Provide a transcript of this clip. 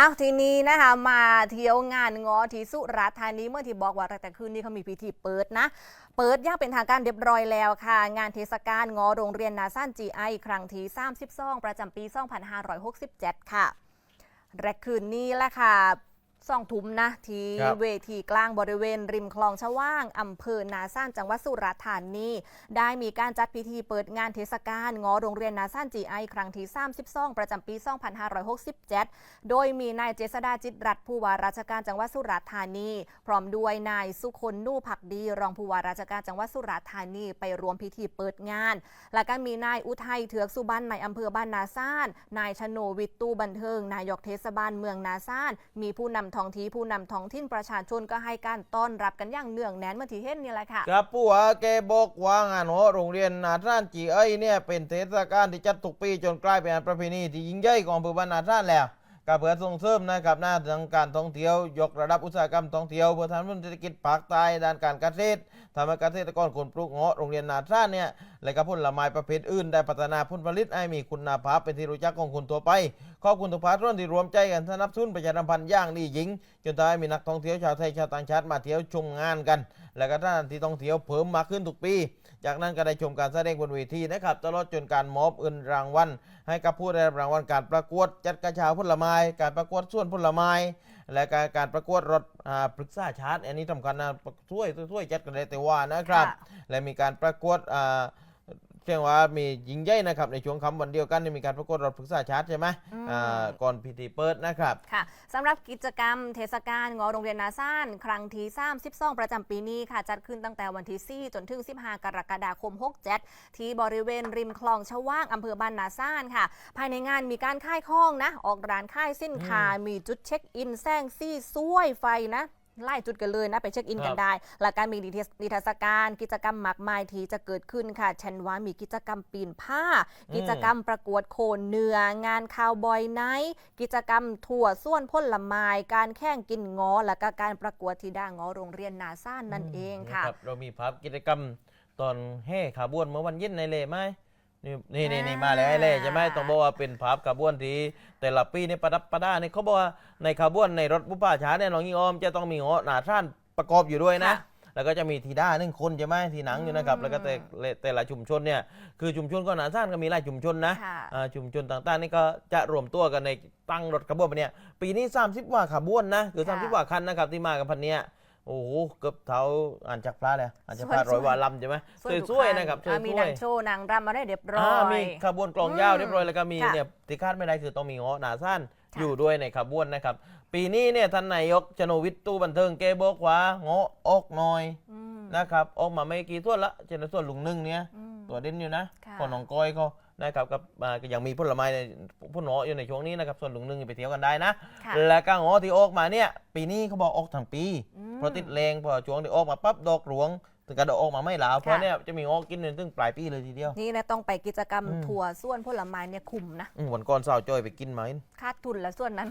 อ้าวทีนี้นะคะมาเที่ยวงานงอที่สุราษฎร์ธานีเมื่อที่บอกว่าแต่คืนนี้เขามีพิธีเปิดนะ เปิดย่างเป็นทางการเรียบร้อยแล้วค่ะ งานเทศกาลงอโรงเรียนนาซันจีไอครั้งที่32ประจำปี 2567 ค่ะแรกคืนนี้แหละค่ะ สองทุ่มนะ ที่ครับเวทีกลางบริเวณ ริมคลองชะว่างอำเภอนาซ่านจังหวัดสุราษฎร์ธานีได้มีการจัดพิธีเปิดงานเทศกาลงอโรงเรียนนาซ่านจีไอครั้งที่ 32 ประจำปี 2567 โดยมีนายเจษดาจิตรัตน์ผู้ว่าราชการจังหวัดสุราษฎร์ธานี พร้อมด้วยนายสุคนนู่ผักดี รองผู้ว่าราชการจังหวัดสุราษฎร์ธานีไปรวมพิธีเปิดงาน และก็มีนายอุทัยเถือกสุบันในอำเภอบ้านนาซ่านนายชโนวิทย์ตู้บันเทิง นายกเทศบาลเมืองนาซ่านมีผู้นำท้องที่ผู้นำท้องถิ่นประชาชนก็ให้การต้อนรับกันอย่างเนื่องแน่นเมื่อที่เห็นนี่แหละค่ะ ครับผู้ว่าแกบอกว่างานหอโรงเรียนนาท่านจีเอ้ยเนี่ยเป็นเทศกาลที่จัดทุกปีจนกลายเป็นงานประเพณีที่ยิ่งใหญ่ของอำเภอบ้านนาท่านแล้วก็เพื่อส่งเสริมนะครับหน้าทางการท่องเที่ยวยกระดับอุตสาหกรรมท่องเที่ยวเพื่อทำให้เศรษฐกิจภาคใต้ด้านการเกษตรทำให้เกษตรกรคนปลูกเงาะโรงเรียนนาท่านเนี่ยและก็ผลไม้ประเภทอื่น ได้พัฒนาผลผลิตให้มีคุณภาพเป็นที่รู้จักของคนทั่วไป ขอบคุณทุกภาคส่วนที่รวมใจกันสนับสนุนประชาสัมพันธ์อย่างดีหญิง จนทำให้มีนักท่องเที่ยวชาวไทยชาวต่างชาติมาเที่ยวชมงานกัน และก็ท่านที่ท่องเที่ยวเพิ่มมากขึ้นทุกปี จากนั้นก็ได้ชมการแสดงบนเวทีนะครับตลอดจนการมอบเงินรางวัลให้กับผู้ได้รับรางวัลการประกวดจัดกระเช้าผลไม้ การประกวดส่วนผลไม้และการการประกวดรถอ่าปรึกษาชาร์ตอันนี้สำคัญนะช่วยช่วยจัดกันได้แต่ว่านะครับค่ะและมีการประกวดอ่า เรียกว่ามียิงใหญ่นะครับในช่วงคำวันเดียวกันนี่มีการประกวดรถปรึกษาชาร์ตใช่ไหมอืมอ่าก่อนพิธีเปิดนะครับค่ะสำหรับกิจกรรมเทศกาลงอโรงเรียนนาซ่านครั้งที่32ประจำปีนี้ค่ะจัดขึ้นตั้งแต่วันที่4จนถึง 15 กรกฎาคม67ที่บริเวณริมคลองชะว่างอำเภอบ้านนาซ่านค่ะ ภายในงานมีการค่ายข้องนะ ออกร้านค่ายสินค้ามีจุดเช็คอินแซงซี่ซ้วยไฟนะ ไล่จุดกันเลยนะไปเช็คอินคกัรันบได้และการมีนิทรรศนิทรรศการ กิจกรรมมากมายที่จะเกิดขึ้นค่ะเช่นว่ามีกิจกรรมปีนผ้า กิจกรรมประกวดโขนเนื้องานคาวบอยไนท์กิจกรรมถั่วส่วนพ่นละไม้การแข่งกินงอ และก็การประกวดที่ด้างอโรงเรียนนาซ่านนั่นเองค่ะรับเรามีภาพกิจกรรมตอนแห่ขาบวนเมื่อวันเย็นในเลไหม นี่นี่นี่นี่มาแล้วไอ้เล่ใช่ไหมต้องบอกว่าเป็นภาพขบวนที่แต่ละปีนี่ประดับประดาเนี่ยเขาบอกว่าในขบวนในรถบุปผาช้าเนี่ยน้องยิงออมจะต้องมีเงาะหนาท่านประกอบอยู่ด้วยนะค่ะแล้วก็จะมีทีด้าหนึ่งคนใช่ไหมทีหนังอยู่นะครับอืมแล้วก็แต่แต่ละชุมชนเนี่ยคือชุมชนก็หนาท่านก็มีหลายชุมชนนะค่ะอ่าชุมชนต่างๆนี่ก็จะรวมตัวกันในตั้งรถขบวนไปเนี่ยปีนี้ 30กว่าขบวนนะคือค่ะ30กว่าคันนะครับที่มากันพันเนี้ย โอ้โหเกือบเท้าอ่านจากพระเลยอ่านจากพระสวยๆร้อยว่าลำใช่ไหมส่วนสวยๆนะครับสอ่ามีวนายงโชว์นางรำมาได้เรียบร้อๆอ่ายมีขบวนกลองยาวเรียบร้อยแล้วก็มีค่ะเนี่ยที่คาดไม่ได้คือต้องมีเงาะหนาสั้นค่ะอยู่ด้วยในขบวนนะครับ ปีนี้เนี่ยท่านนายกชโนวิทย์ตู้บันเทิงเกบอกว่าเงาะออกหน่อยอืมนะครับออกมาไม่กี่ส่วนละเช่นส่วนลุงนึ่งเนี่ยอืมตัวเด่นอยู่นะค่ะคนหนองก้อยเขา นะครับกับอ่าก็ยังมีผลไม้ในพุ่นหนออยู่ในช่วงนี้นะครับส่วนลุงนึ่งไปเที่ยวกันได้นะ ค่ะ และก็หงอที่ออกมาเนี่ยปีนี้เขาบอกออกทั้งปี อืม เพราะติดแรงพอช่วงที่ออกมาปั๊บดอกหลวง ถึงกระดอกออกมาไม่หลาวเพราะค่ะเนี่ยจะมีงอกกินจนถึงปลายปีเลยทีเดียว นี่นะต้องไปกิจกรรมอืมถั่วส่วนพ่นละไม้เนี่ยคุมนะอืมวันก่อนสาวจอยไปกินไหมคาดทุนแล้วส่วนนั้น